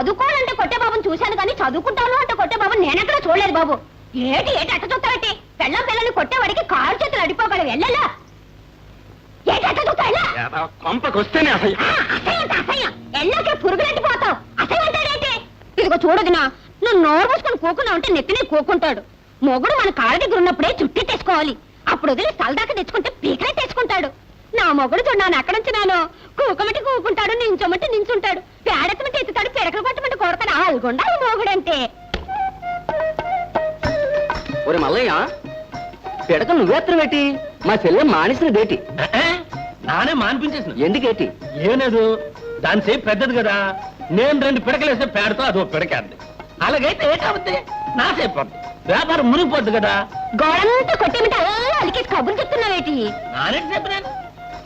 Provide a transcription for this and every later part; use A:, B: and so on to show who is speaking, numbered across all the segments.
A: చదువుకోవాలంటే కొట్టే బాబుని చూశాను కానీ చదువుకుంటాను అంటే కొట్టే బాబు నేనెక్కడ చూడలేదు బాబు. ఏటి ఏటి అట్ట చూస్తావేటి? పెళ్ళం పిల్లల్ని కొట్టేవాడికి కాలు చేతులు అడిపోగలవు వెళ్ళలా? ఏటి అట్ట చూస్తా వెళ్ళా?
B: కొంపకి వస్తేనే అసలు
A: ఆ, అసహ్యం అసహ్యం. ఎల్లోకే పురుగులంటి పోతావు. అసహ్యం అంటాడేంటి ఇదిగో చూడదునా నువ్వు నోరు మూసుకొని కూకున్నావు అంటే నెత్తినే కూకుంటాడు. మొగుడు మన కాళ్ళ దగ్గర ఉన్నప్పుడే చుట్టి తెచ్చుకోవాలి అప్పుడు వదిలి స్థల దాకా తెచ్చుకుంటే పీకలే తెచ్చుకుంటాడు. నా మొగుడు చూడన్నాను అక్కడ ఉంచినాను? కూకమంటే కూకుంటాడు నించోమంటే నించుంటాడు. పేడెత్తమంటే ఎత్తుతాడు పిడకలు కొట్టమంటే కొడతాడు. ఆల్గొండ మొగుడంటే
B: ఒరే మల్లయ్య పిడక నువ్వేత్తరు పెట్టి మా చెల్లె మానేసిన డేటి
C: నానే మానిపించేసిన.
B: ఎందుకేటి
C: ఏం లేదు దాని సేపు పెద్దది కదా. నేను రెండు పిడకలేస్తే పేడతో అదో పిడకేద్ది. అలాగైతే ఏటవుద్ది నా సేపు. వ్యాపారం మునిగిపోద్ది కదా.
A: గోడంతా కొట్టేమిటి అలా అలికేసి కబుర్లు చెప్తున్నావేటి?
C: నానే చెప్పినాను.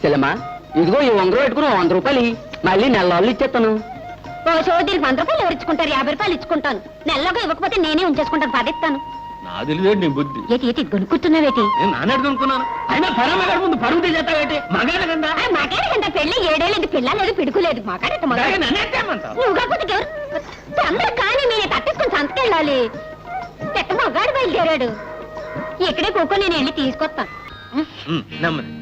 B: చెల్లెమ్మా ఇదిగో ఈ వందరూ పెట్టుకుని వంద రూపాయలు ఇయ్యి. మళ్ళీ నెల వాళ్ళు ఇచ్చేస్తాను.
A: ఓ సోదరికి వంద రూపాయలు ఎవరు ఇచ్చుకుంటారు? యాభై రూపాయలు ఇచ్చుకుంటాను. నెలలోగా ఇవ్వకపోతే నేనే ఉంచేసుకుంటాను పదిస్తాను
C: నా తెలియదు నీ బుద్ధి.
A: ఏటి ఏటి గొనుక్కుంటున్నావేటి
C: నేను అనుకున్నాను అయినా మగాడు ముందు పరుగు తీసేస్తావేంటి మగాడు కదా?
A: మాకేడ కింద? పెళ్ళి ఏడేళ్ళది పిల్ల లేదు పిడుకులేదు మాకాడట మగ
C: అలాగే నన్నే చేయమంటావు.
A: నువ్వు కాకపోతే ఎవరు? తొందర కానీ మీరు తప్పించుకుని సంతకెళ్ళాలి పెద్ద మగాడు బయలుదేరాడు. ఇక్కడే కూకో నేను వెళ్ళి తీసుకొస్తాను.
C: ఉమ్, నెమ్మది.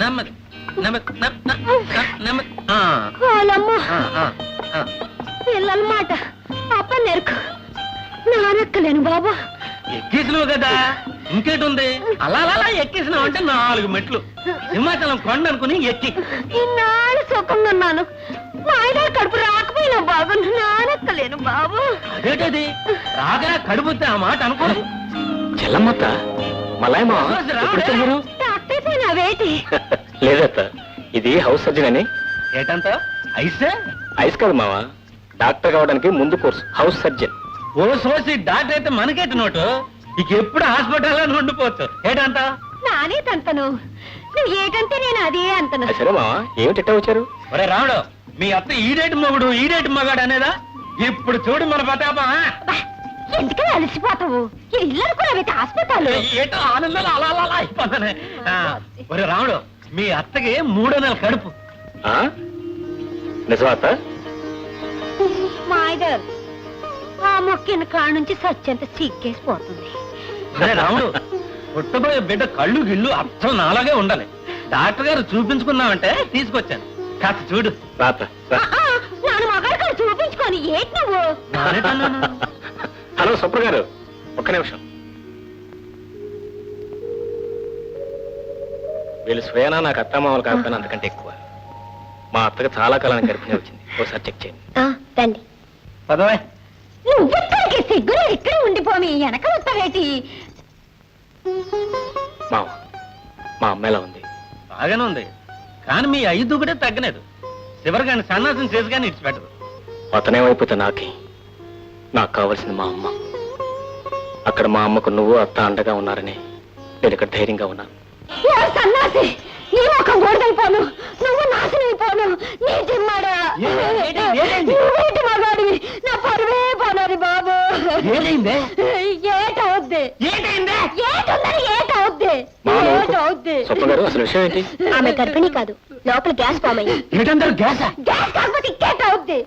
C: నెమ్మది. నెమ్మది నెమ్- నెమ్- నెమ్- నెమ్మది ఆ,
A: వాళ్ళమ్మ
C: ఆ, ఆ, ఆ.
A: పిల్లల మాట అప్ప నెరుకు. నానక్కలేను బాబా.
C: ఎక్కేసినావు కదా. ఇంకేటి ఉంది అలా అలా ఎక్కేసినావు అంటే నాలుగు మెట్లు. సింహాచలం కొండ అనుకుని ఎక్కి.
A: ఇన్నాళ్ళు సుఖంగా ఉన్నాను. మా ఆయన కడుపు రాకపోయినా బాబు. నానక్కలేను బాబు.
C: అదేటది? రాగరా కడుపుతే ఆ మాట అనుకోదు
B: చెల్లమ్మత్త చదివారు
A: డాక్టర్ నావేటి
B: లేదత్త ఇది హౌస్ సర్జన్ అని.
C: ఏటంత? అయితే
B: ఐస్ కాదు మావా డాక్టర్ కావడానికి ముందు కోర్సు హౌస్ సర్జన్.
C: ఓ సోసి డాక్టర్ అయితే మనకేటి నోటు? ఇక ఎప్పుడు హాస్పిటల్లో ఉండిపోవచ్చు. ఏటంత?
A: నానే తంతను. నువ్వు ఏకంటే నేను అదే అంతను.
B: సరే మావా ఏమిటి వచ్చారు?
C: ఒరే రాముడు మీ అత్త ఈడేటి మొగుడు ఈడేటి మగాడు అనేదా? ఇప్పుడు చూడు మన పతాపా
A: ఎందుకని అలసిపోతావు? ఈ ఇల్లు అనుకున్నావైతే హాస్పిటల్
C: ఏటో ఆనందాలు అలా అలా అలా అయిపోతానే. ఆ, ఒరే రాముడు మీ అత్తకి మూడో నెల కడుపు.
B: నిజమా అత్త
A: మాయదర్ ఆ మొక్కిన కాడ నుంచి సత్యంత సిగ్గేసిపోతుంది.
C: రాముడు పుట్టబోయే బిడ్డ కళ్ళు గిళ్ళు అర్థం నాలాగే ఉండాలి. డాక్టర్ గారు చూపించుకున్నామంటే తీసుకొచ్చాను. కాస్త చూడు.
A: మగాడు కాడ చూపించుకొని ఏంటి నువ్వు?
B: హలో సుప్ర గారు ఒక్క నిమిషం. వీళ్ళు స్వయానా నాకు అత్తమామలు కాకపోయినా అంతకంటే ఎక్కువ. మా అత్తకు చాలా కాలం గర్భిణి వచ్చింది. ఒకసారి చెక్ చేయండి.
C: పదవే.
A: సిగ్గులు ఇక్కడే ఉండిపోమి వెనక వస్తావేటి
B: మా అమ్మాయిలా ఉంది?
C: బాగానే ఉంది. కానీ మీ ఐదు కూడా తగ్గలేదు. చివరిగాని సన్నాసం చేసి కానీ ఇచ్చిపెట్టదు
B: అతనేమైపోతే నాకే. నాకు కావాల్సింది మా అమ్మ. అక్కడ మా అమ్మకు నువ్వు అత్త అండగా ఉన్నారని నేను ఇక్కడ ధైర్యంగా ఉన్నాను.
A: సన్నాసి నీ ముఖం గోడైపోను నువ్వు నాశనం అయిపోను నీ జిమ్మాడా? నువ్వేంటి మగాడివి నా పరువే పోనాది బాబు.
C: ఏమైందే?
A: ఏటవుద్ది?
C: ఏంటైందే?
A: ఏటుందని ఏటవుద్ది? ఏటవుద్ది?
B: గారు అసలు విషయం ఏంటి?
A: ఆమె గర్భిణి కాదు లోపల గ్యాస్ ఫామ్ అయ్యింది
C: ఏంటంటారు గ్యాసా?
A: గ్యాస్ కాకపోతే ఇంకేటవుద్ది?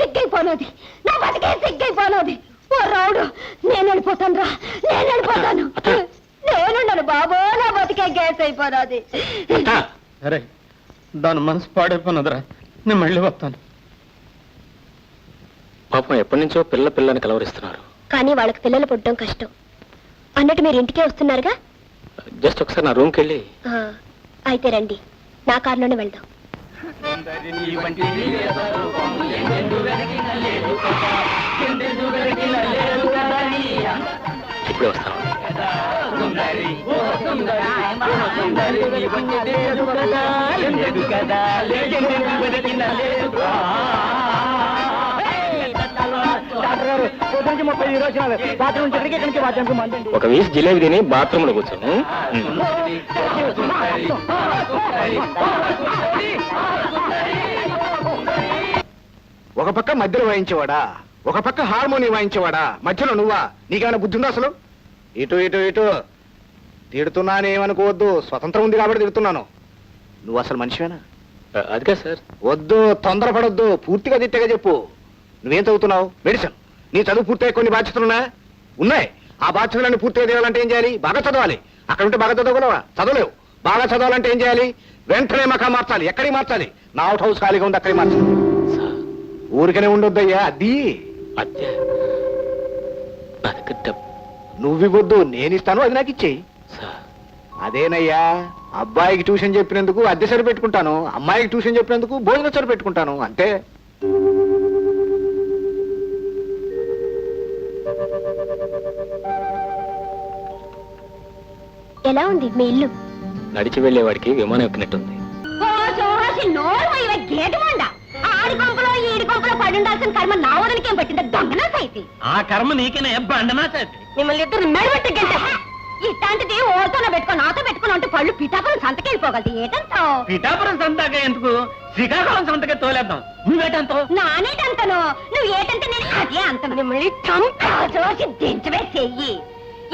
A: సిగ్గైపోనది. నా బతికే సిగ్గైపోనది. ఓ రావుడు నేను వెళ్ళిపోతాను రా నేను వెళ్ళిపోతాను. నేనున్నాను బాబు నా బతికే గ్యాస్ అయిపోనది
C: అరే దాని మనసు పాడైపోయినదిరా. నేను మళ్ళీ వస్తాను.
B: పాపం ఎప్పటి నుంచో పిల్ల పిల్లని కలవరిస్తున్నారు.
A: కానీ వాళ్ళకి పిల్లలు పుట్టడం కష్టం. అన్నట్టు మీరు ఇంటికే వస్తున్నారుగా?
B: జస్ట్ ఒకసారి నా రూమ్కి వెళ్ళి
A: ఆ, అయితే రండి. నా కారులోనే వెళ్దాం.
B: ఇప్పుడే వస్తాను. ఒక వీసి జిలేబీ తిని బాత్రూంలో కూర్చోను.
D: ఒక పక్క మధ్యలో వాయించేవాడా? ఒక పక్క హార్మోని వాయించేవాడా? మధ్యలో నువ్వా? నీకేమైనా బుద్ధి ఉందా అసలు? ఇటు ఇటు ఇటు. తిడుతున్నానేమనుకోవద్దు. స్వతంత్రం ఉంది కాబట్టి తిడుతున్నాను. నువ్వు అసలు మనిషివేనా?
B: అదిగా సార్.
D: వద్దు తొందరపడొద్దు. పూర్తిగా తిట్టగా చెప్పు. నువ్వేం చదువుతున్నావు? మెడిసిన్. నీ చదువు పూర్తయ్యే కొన్ని బాధ్యతలున్నా ఉన్నాయి? ఆ బాధ్యతలన్నీ పూర్తిగా చేయాలంటే ఏం చేయాలి? బాగా చదవాలి. అక్కడ ఉంటే బాగా చదవగలవా చదవలేవు. బాగా చదవాలంటే ఏం చేయాలి? వెంటనే మకా మార్చాలి. ఎక్కడికి మార్చాలి? నా అవుట్ హౌస్ ఖాళీగా ఉంది అక్కడికి మార్చాలి. ఊరికనే ఉండొద్దయ్యా అది
B: అద్దె. నా దగ్గర డబ్బు
D: నువ్వు ఇవ్వద్దు నేను ఇస్తాను అది నాకు ఇచ్చేయి అదేనయ్యా అబ్బాయికి ట్యూషన్ చెప్పినందుకు అద్దె సరి పెట్టుకుంటాను అమ్మాయికి ట్యూషన్ చెప్పినందుకు భోజనం సరి పెట్టుకుంటాను అంతే.
A: ఎలా ఉంది మీ ఇల్లు?
B: నడిచి వెళ్ళేవాడికి విమానం ఎక్కినట్టుంది.
A: ఓ సోహసి నోరు మొయ్యవే గేటు మండ. ఆడి కొంపలో ఈడి కొంపలో పడి ఉండాల్సిన కర్మ నా వదలకేం పట్టింది దొంగనా సైతి.
C: ఆ కర్మ నీకనే బండనా చేతి
A: మిమ్మల్ని ఇద్దరు మెడబెట్టి గంట ఇట్లాంటిది ఓతోన పెట్టుకో నాతో పెట్టుకుని ఉంటే పళ్ళు పిఠాపురం సంతకెళ్ళిపోగలదు ఏటంతో?
C: పిఠాపురం సంతగా ఎందుకు? శ్రీకాకుళం సంతకే తోలేద్దాం. నువ్వేటంతో?
A: నానేటంతను? నువ్వు ఏటంటే నేను అదే అంతను. మిమ్మల్ని చంపా చూసి దించవే చెయ్యి.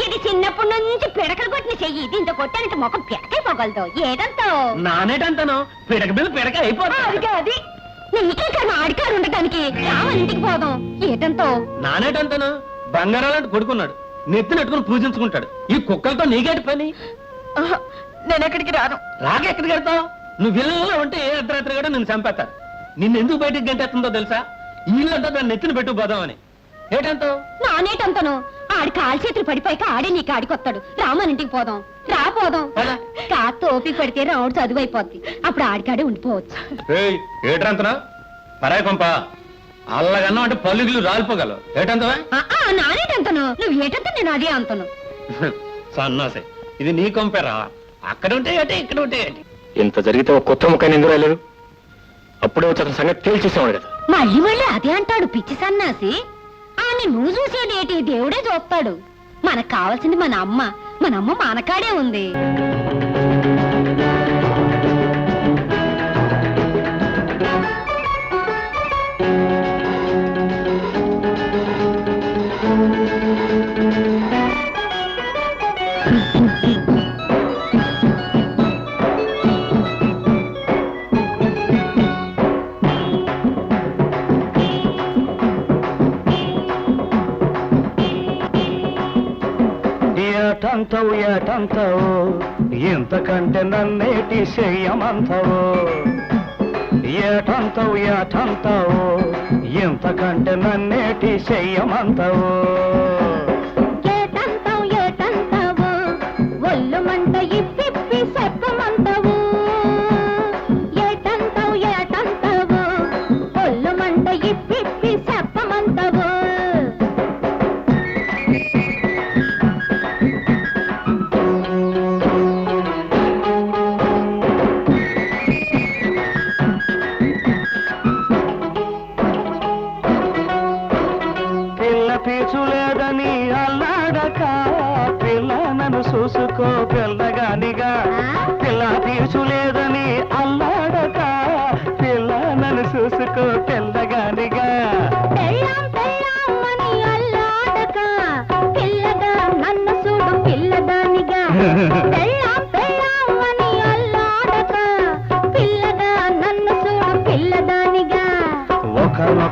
A: ఇది చిన్నప్పటి నుంచి పిడకలు కొట్టిన చెయ్యి. దీంతో కొట్టానంటే ముఖం పిడకైపోగలదు ఏటంతో?
C: నానేటంతను? పిడక మీద పిడక అయిపోతా
A: అదిగా అది. నీకే ఆడికాడు ఉండటానికి రామని ఇంటికి పోదాం. ఏటంతో?
C: నానేటంతను? బంగారాలంటే కొడుకున్నాడు. నెత్తి నెట్టుకుని పూజించుకుంటాడు. ఈ కుక్కలతో నీకేటి పని?
A: నేను ఎక్కడికి రాను.
C: రాకెక్కడికి వెళ్తావు? నువ్వు ఇళ్ళలో ఉంటే ఏ అర్ధరాత్రి కూడా నిన్ను చంపేస్తారు. నిన్ను ఎందుకు బయటికి గంటేస్తుందో తెలుసా? ఇల్లంతా దాన్ని నెత్తిన పెట్టు పోదామని. ఏటంతో?
A: నానేటంతను ఆడి కాలు చేతులు పడిపోయాక ఆడే నీకు ఆడికొస్తాడు. రామని ఇంటికి పోదాం. రా పోదాం. కాస్త ఓపిక పడితే రావుడు చదువు అయిపోద్ది అప్పుడు ఆడికాడే ఉండిపోవచ్చు.
C: ఏటంతనా? పరాయి కొంప అల్లగన్నా అంటే పల్లుగులు రాలిపోగలవు. ఏటంతవా?
A: ఆ, ఆ, నానేటంతను. నువ్వు ఏటంత నేను అదే అంతను.
C: సన్నాసే ఇది నీ కొంపేరా అక్కడ ఉంటే ఏటి ఇక్కడ ఉంటే ఏటి?
B: ఇంత జరిగితే ఒక కొత్త ముఖాన్ని ఎందుకు రాలేదు అప్పుడే వచ్చి అతని సంగతి తేల్చేసేవాడు కదా.
A: మళ్ళీ మళ్ళీ అదే అంటాడు పిచ్చి సన్నాసి. అని నువ్వు చూసేదేటి దేవుడే చూస్తాడు. మనకు కావాల్సింది మన అమ్మ. మన అమ్మ మనకాడే ఉంది.
E: ఎంతవు ఏటంతవు ఇంతకంటే నన్నేటి చెయ్యమంతవు ఏటంతవు ఏటంతవు ఇంతకంటే నన్నేటి చెయ్యమంతవు
A: ఏటంతవు ఏటంతవు ఒళ్ళు మంట ఇప్పిప్పి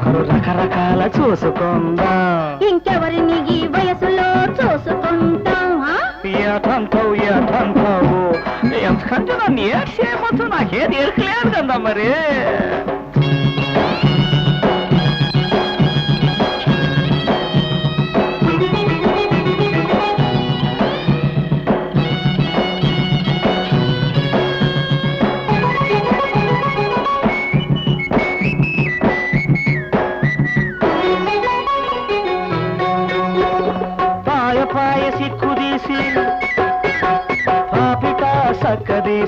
E: ఒకరొకరు రకరకాల చూసుకుందాం.
A: ఇంకెవరిని ఈ వయసులో చూసుకుంటాం ఆ?
E: ఎంతకంటే నన్ను ఏడ్ చేయవచ్చు నాకేది ఎరకలేదు కదా మరి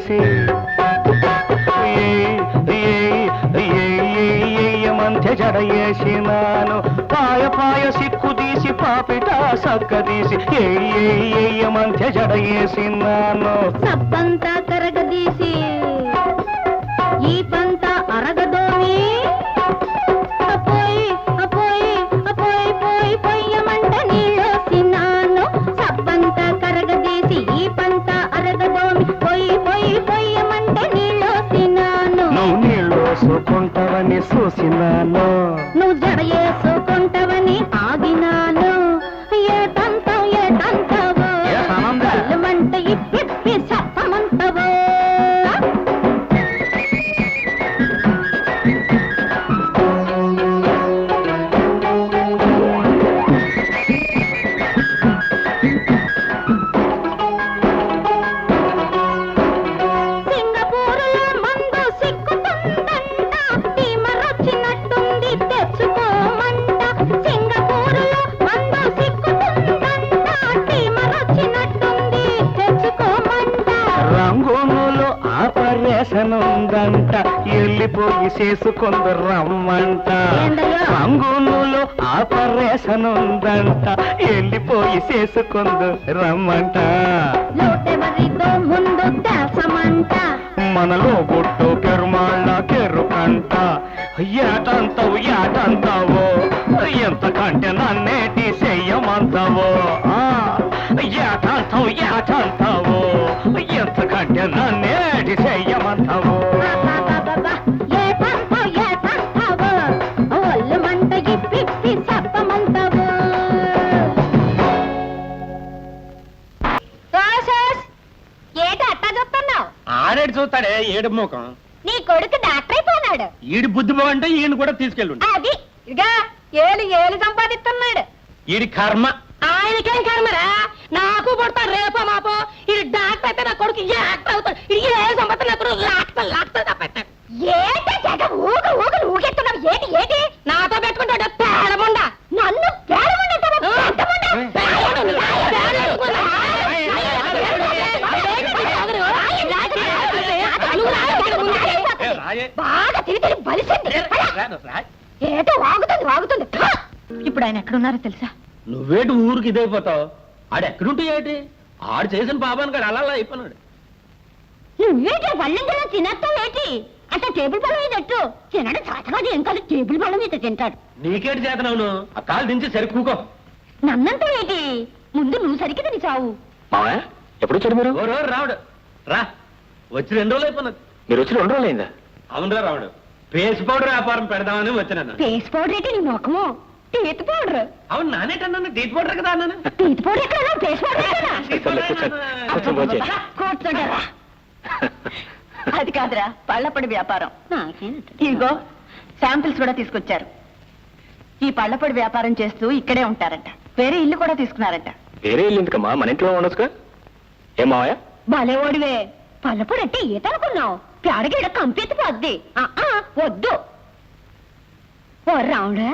E: సక్కదీసి మంత్య జడయేసినాను పాయ పాయ సిక్కు తీసి పాపిట సక్కదీసి ఏ మంత్య జడయేసినాను
A: సబ్బంతా
E: వెళ్ళిపోయి చేసుకుందు రమ్మంట? రంగుములో ఆపరేషన్ ఉందంట వెళ్ళిపోయి చేసుకుందు రమ్మంట మనలో బొట్టు పెరుమాళ్ళ కెరుకంట. ఏటంతావు ఏటంతావో ఎంతకంటే నన్నేటి చెయ్యమంతావో. ఆ, ఏటంతావు ఏటంతావో ఎంతకంటే నన్నేటి చెయ్యమంతావో.
C: ఆడేడు చూస్తాడే ఏడు ముఖం
A: నీ కొడుకు డాక్టర్ అయిపోయినాడు
C: ఈడి బుద్ధి బాగుంటే ఈయన కూడా తీసుకెళ్ళి
A: అది ఇదిగా ఏలు ఏలు సంపాదిస్తున్నాడు.
C: ఈడి కర్మ.
A: ఆయనకేం కర్మరా? నాకు పుడతాడు రేపో మాపో ఇది డాక్టర్ అయితే నా కొడుకు యాక్టర్ అవుతాడు? ఇది ఏ సంపత్తి నా కొడుకు లాక్తాడు లాక్తాడు తప్పెట్టాడు ఏంటి ఊగ ఊగ ఊగెత్తున్నావు ఏంటి ఏంటి నాతో పెట్టుకుంటాడు పేడముండ నన్ను పేడముండ
C: ఏ, రాయే.
A: బాగా తిరిగి తిరిగి బలిసింది
C: రాను, రాయ్.
A: ఏటో వాగుతుంది వాగుతుంది ఇప్పుడు ఆయన ఎక్కడున్నారో తెలుసా?
C: నువ్వేటి ఊరికి ఇదైపోతావు? ఆడు ఎక్కడుంటే ఏంటి ఆడు చేసిన పాపానికి ఆడు అలా అలా అయిపోయినాడు.
A: నువ్వేంటి పళ్ళెందులో తినేస్తావు ఏంటి? అంటే టేబుల్ పళ్ళ మీద పెట్టు. తినడం చాతకాదు ఏం కాదు టేబుల్ పళ్ళ మీద తింటాడు.
C: నీకేటి చేతనవును? ఆ కాలు దించి సరికూకో.
A: నన్నంతా ఏంటి? ముందు నువ్వు సరికి తిని చావు.
B: మావయ్య ఎప్పుడు వచ్చాడు మీరు?
C: రావుడు. రా. వచ్చి రెండు రోజులు అయిపోయినది.
B: మీరు వచ్చి రెండు రోజులు అయిందా?
C: అవునరా రావుడు. పేస్ పౌడర్ వ్యాపారం పెడదామని వచ్చినాను
A: ఫేస్ పౌడర్ ఏంటి నీ ముఖము టీత్ పౌడర్
C: అవును నానేటన్నాను డీట్ పౌడర్ కదా అన్నాను.
A: టీత్ పౌడర్ ఎక్కడ ఫేస్.
B: కూర్చొని.
A: కూర్చోంటారా
F: అది కాదురా పళ్ళపొడి వ్యాపారం. ఇదిగో శాంపిల్స్ కూడా తీసుకొచ్చారు. ఈ పళ్ళపొడి వ్యాపారం చేస్తూ ఇక్కడే ఉంటారంట. వేరే ఇల్లు కూడా తీసుకున్నారంట.
B: వేరే ఇల్లు ఎందుకమ్మా? మన ఇంట్లో ఉండొచ్చుగా? ఏం మావయ్య?
A: భలే ఓడివే. పల్లపొడి అంటే ఈత అనుకున్నావు పేడగీడ కంపెత్తి పోద్ది. ఆ, ఆ, వద్దు. ఓ రావుడా.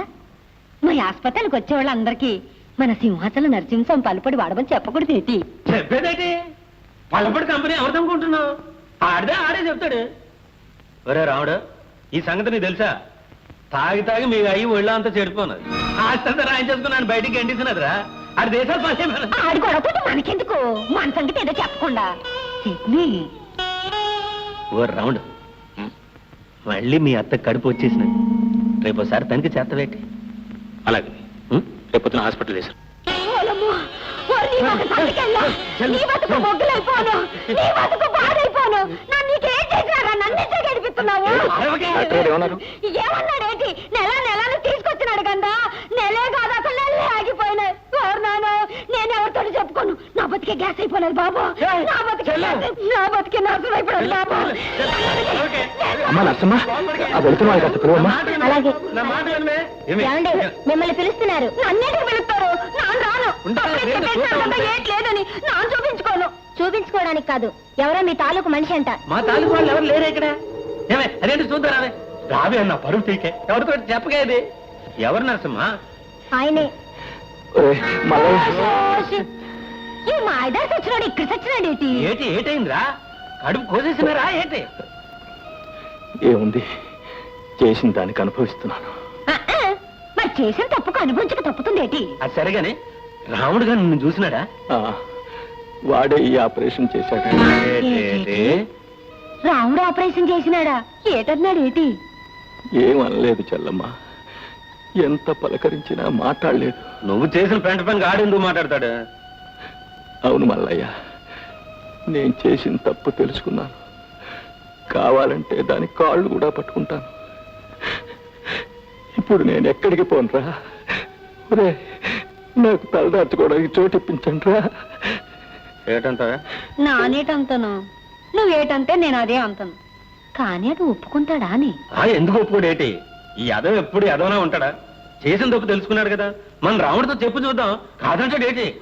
A: మా ఆసుపత్రికి వచ్చే వాళ్ళందరికీ మన సింహాచలం నరసింహం పలుపొడి వాడమని చెప్పకూడదు ఏంటి
C: చెప్పేదేటి? పలపడి కంపెనీ ఎవరిదనుకుంటున్నావు ఆడిదే ఆడే చెప్తాడు. ఒరే రాముడు ఈ సంగతి నీకు తెలుసా? తాగి తాగి మీ అయ్యి ఒళ్ళో అంతా చెడిపోన్నది ఆస్తంతా రాయించేసుకున్నాను బయటికి గంటిస్తున్నదిరా ఆడి దేశాలు పని
A: ఆడి గొడవతో మనకెందుకు? మన సంగతి ఏదో చెప్పకుండా.
C: ఓ రౌండ్ మళ్ళీ మీ అత్త కడుపు వచ్చేసినది. రేపు ఒకసారి తనకి చేతవేటి
B: అలాగే. రేపు పొద్దున హాస్పిటల్ వేశారు.
A: ఏమన్నాడేంటి? నెల నెలను తీసుకొచ్చినాడు కదా నెలే కాదు అసలు నెలలే ఆగిపోయినాయి. నాను నేను ఎవరితో చెప్పుకోను. నా బతికే గ్యాస్ అయిపోయినది బాబు. నా బతికే నా బతికే నాశనం అయిపోయినది బాబు.
B: అమ్మా నర్సమ్మ వెళుతున్న
A: అలాగే?
C: ఏమి?
A: ఏమండి? మిమ్మల్ని పిలుస్తున్నారు. నన్నేటికి పిలుస్తారు? నాన్న రాను.
C: ఉంటా,
A: తప్పేస్తే
C: నేను
A: పెట్టాను
C: చూస్తాను.
A: కదా, ఏట్ లేదని నాన్న చూపించుకోను. చూపించుకోవడానికి కాదు. ఎవరో మీ తాలూకు మనిషి అంట.
C: మా తాలూకు వాళ్ళు ఎవరు లేరు ఇక్కడ? ఏమే అదేంటి చూద్దాం రావే. రావే అన్న పరువు తీకే. ఎవరితో చెప్పగా ఇది? ఎవరు నరసమ్మా
A: ఆయనే. ఈ మా ఐదారు వచ్చినాడు ఇక్కడ చచ్చినాడు ఏంటి?
C: ఏటి ఏటైందిరా? కడుపు కోసేసినారా ఏంటి?
B: ఏముంది? చేసిన దానికి అనుభవిస్తున్నాను.
A: మరి చేసిన తప్పుకు అనుభవించక తప్పుతుంది ఏంటి?
C: అది సరిగానే రాముడు గారు నిన్ను చూసినాడా?
B: ఆ, వాడే ఈ ఆపరేషన్ చేశాడు.
C: ఏటి?
A: రాముడు ఆపరేషన్ చేసినాడా? ఏటన్నాడు ఏంటి?
B: ఏమనలేదు చెల్లమ్మ. ఎంత పలకరించినా మాట్లాడలేదు.
C: నువ్వు చేసిన పెంట పని ఆడెందుకు మాట్లాడతాడు?
B: అవును మల్లయ్య నేను చేసిన తప్పు తెలుసుకున్నాను. కావాలంటే దాని కాళ్ళు కూడా పట్టుకుంటాను.
G: ఇప్పుడు నేను ఎక్కడికి పోనరా? ఒరే నాకు తలదార్చుకోవడానికి చోటు ఇప్పించండి రా
C: ఏటంటావా?
A: నానేటంతను. నువ్వేటంటే నేను అదే అంతను. కానీ అది ఒప్పుకుంటాడా అని.
C: ఆ ఎందుకు ఒప్పుకోడు ఏటి ఈ యదవ ఎప్పుడు యదవనా ఉంటాడా? చేసిన తప్పు తెలుసుకున్నాడు కదా. మన రాముడితో చెప్పు చూద్దాం. కాదంటాడు ఏటి?